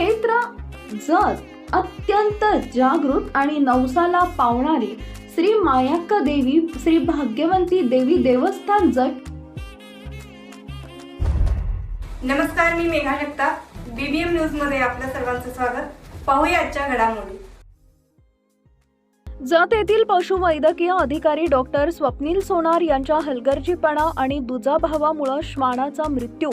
क्षेत्र जत अत्यंत जागृत आणि नवसाला पावणारी श्री मायाक्का देवी श्री भाग्यवंती देवी देवस्थान जट नमस्कार मी मेघा जगताप. बीबीएम न्यूजमध्ये आपल्या सर्वांचं स्वागत. पाहूया आजच्या घडामोडी. जत येथील पशुवैद्यकीय अधिकारी डॉक्टर स्वप्नील सोनार यांच्या हलगर्जीपणा आणि दुजाभावामुळे श्वानाचा मृत्यू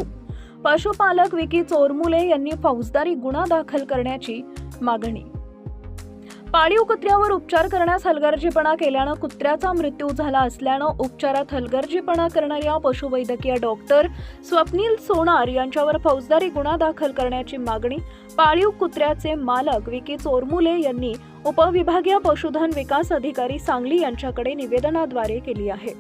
पशुपालक विकी चोरमुले यांनी फौजदारी गुन्हा दाखल करण्याची मागणी. पाळीव कुत्र्यावर उपचार करण्यास हलगर्जीपणा केल्यानं कुत्र्याचा मृत्यू झाला असल्यानं उपचारात हलगर्जीपणा करणाऱ्या पशुवैद्यकीय डॉक्टर स्वप्नील सोनार यांच्यावर फौजदारी गुन्हा दाखल करण्याची मागणी पाळीव कुत्र्याचे मालक विकी चोरमुले यांनी उपविभागीय पशुधन विकास अधिकारी सांगली यांच्याकडे निवेदनाद्वारे केली आहे.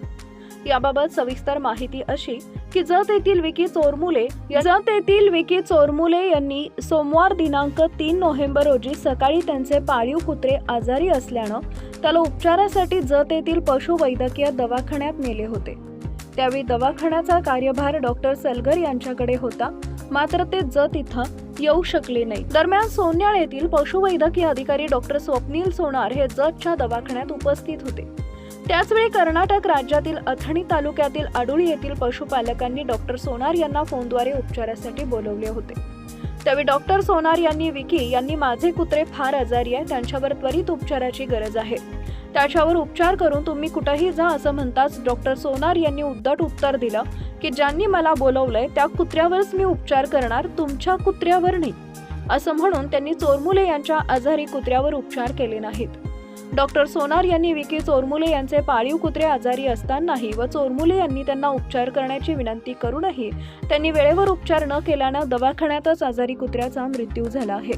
याबाबत सविस्तर माहिती अशी की जत येथील विकी चोरमुले जत येथील विकी चोरमुले यांनी सोमवार दिनांक तीन नोव्हेंबर रोजी सकाळी त्यांचे पाळीव कुत्रे आजारी असल्यानं त्याला उपचारासाठी जत येथील पशुवैद्यकीय दवाखान्यात नेले होते. त्यावेळी दवाखान्याचा कार्यभार डॉक्टर सलगर यांच्याकडे होता मात्र ते जत इथं येऊ शकले नाही. दरम्यान सोन्याळ येथील पशुवैद्यकीय अधिकारी डॉक्टर स्वप्नील सोनार हे जतच्या दवाखान्यात उपस्थित होते. त्याचवेळी कर्नाटक राज्यातील अथणी तालुक्यातील आडुळी येथील पशुपालकांनी डॉक्टर सोनार यांना फोनद्वारे उपचारासाठी बोलवले होते. त्यावेळी डॉक्टर सोनार यांनी विकी यांनी माझे कुत्रे फार आजारी आहे त्यांच्यावर त्वरित उपचाराची गरज आहे. त्याच्यावर उपचार करून तुम्ही कुठंही जा असं म्हणताच डॉक्टर सोनार यांनी उद्धट उत्तर दिलं की ज्यांनी मला बोलवलंय त्या कुत्र्यावरच मी उपचार करणार तुमच्या कुत्र्यावर नाही. असं म्हणून त्यांनी चोरमुले यांच्या आजारी कुत्र्यावर उपचार केले नाहीत. डॉक्टर सोनार यांनी विकी चोरमुले यांचे पाळीव कुत्रे आजारी असतानाही व चोरमुले यांनी त्यांना उपचार करण्याची विनंती करूनही त्यांनी वेळेवर उपचार न केल्यानं दवाखान्यातच आजारी कुत्र्याचा मृत्यू झाला आहे.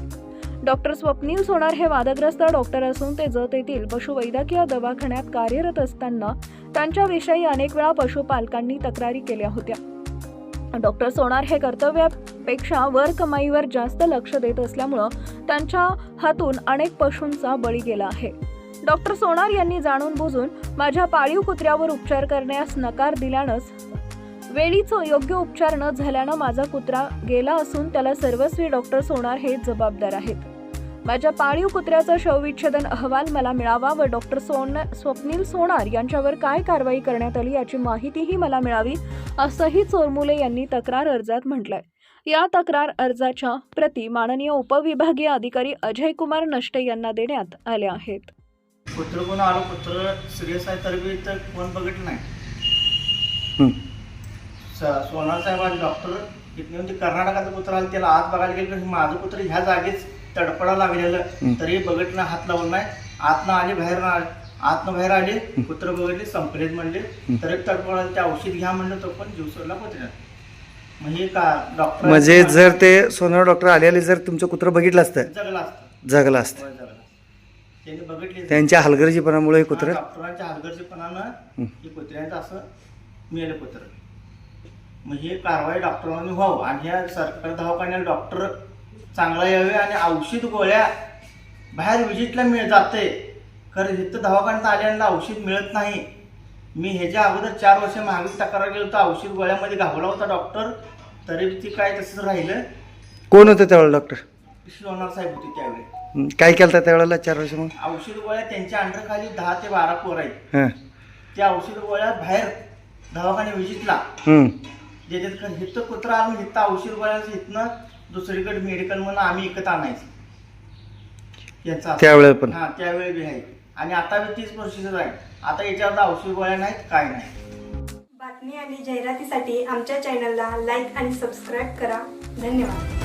डॉक्टर स्वप्नील सोनार हे वादग्रस्त डॉक्टर असून ते जत येथील पशुवैद्यकीय दवाखान्यात कार्यरत असताना त्यांच्याविषयी अनेक वेळा पशुपालकांनी तक्रारी केल्या होत्या. डॉक्टर सोनार हे कर्तव्यापेक्षा वर कमाईवर जास्त लक्ष देत असल्यामुळं त्यांच्या हातून अनेक पशूंचा बळी गेला आहे. डॉक्टर सोनार यांनी जाणून बुजून माझ्या पाळीव कुत्र्यावर उपचार करण्यास नकार दिल्यानंच वेळीच योग्य उपचार न झाल्यानं माझा कुत्रा गेला असून त्याला सर्वस्वी डॉक्टर सोनार हे जबाबदार आहेत. माझ्या पाळीव कुत्र्याचा शवविच्छेदन अहवाल मला मिळावा व डॉक्टर सोन स्वप्नील सोनार यांच्यावर काय कारवाई करण्यात आली याची माहितीही मला मिळावी असंही चोरमुले यांनी तक्रार अर्जात म्हटलंय. या तक्रार अर्जाच्या प्रती माननीय उपविभागीय अधिकारी अजय कुमार नष्टे यांना देण्यात आल्या आहेत. कुत्र कोण आलं? कुत्र सिरियस आहे तर बी तर कोण बघितलं नाही. हं. सोनार साहेब डॉक्टर इथून ते कर्नाटकाचं कुत्र आलं त्याला आत बघायला गेलं माझं कुत्र ह्या जागेच तडपडा लागलेलं. तरी बघितलं हात लावून नाही. आतनं आली बाहेर आतनं बाहेर आली कुत्र बघितली संपलेत म्हणले. तरी तडपडा ते औषध घ्या म्हणलं तो पण जीव सोडला कुत्र्यात मग हे का डॉक्टर म्हणजे जर ते सोनार डॉक्टर आलेले जर तुमचं कुत्र बघितलं असतं. जगलं असतं. जगलं असतं. त्यांनी बघितली त्यांच्या हलगर्जीपणामुळे हे कुत्र डॉक्टरांच्या हलगर्जीपणानं हे कुत्र्यांचं असं मेलं कुत्र. मग ही कारवाई डॉक्टरांनी व्हावं आणि ह्या सरकारी दवाखान्यात डॉक्टर चांगला यावे आणि औषध गोळ्या बाहेर विजिटला मिळ जाते खरं इथं दवाखान्यात आल्यानं औषध मिळत नाही. मी ह्याच्या अगोदर चार वर्ष मागे तक्रार गेलो होतो औषध गोळ्यामध्ये घावला होता डॉक्टर. तरी ती काय तसंच राहिलं. कोण होतं त्यावेळेला डॉक्टर? साहेब होते त्यावेळी. हं. काय केलं होतं त्यावेळेला चार वर्ष मग? औषध गोळ्या त्यांच्या अंडरखाली दहा ते बारा पोर आहेत. हां. त्या औषध गोळ्या बाहेर दवाखाने विजिटला. हं. हिथं कुत्रा आम्ही हिथं औषध गोळ्याचं इथनं दुसरीकडे मेडिकल म्हणून आम्ही विकत आणायचं. याचा त्यावेळेला पण. हा त्यावेळी बी आहे. आणि आता बी तीच प्रोसिजर आहे. आता याच्यावर औषध गोळ्या नाहीत काय नाही. बातमी आणि जाहिरातीसाठी आमच्या चॅनलला लाईक आणि सबस्क्राईब करा. धन्यवाद.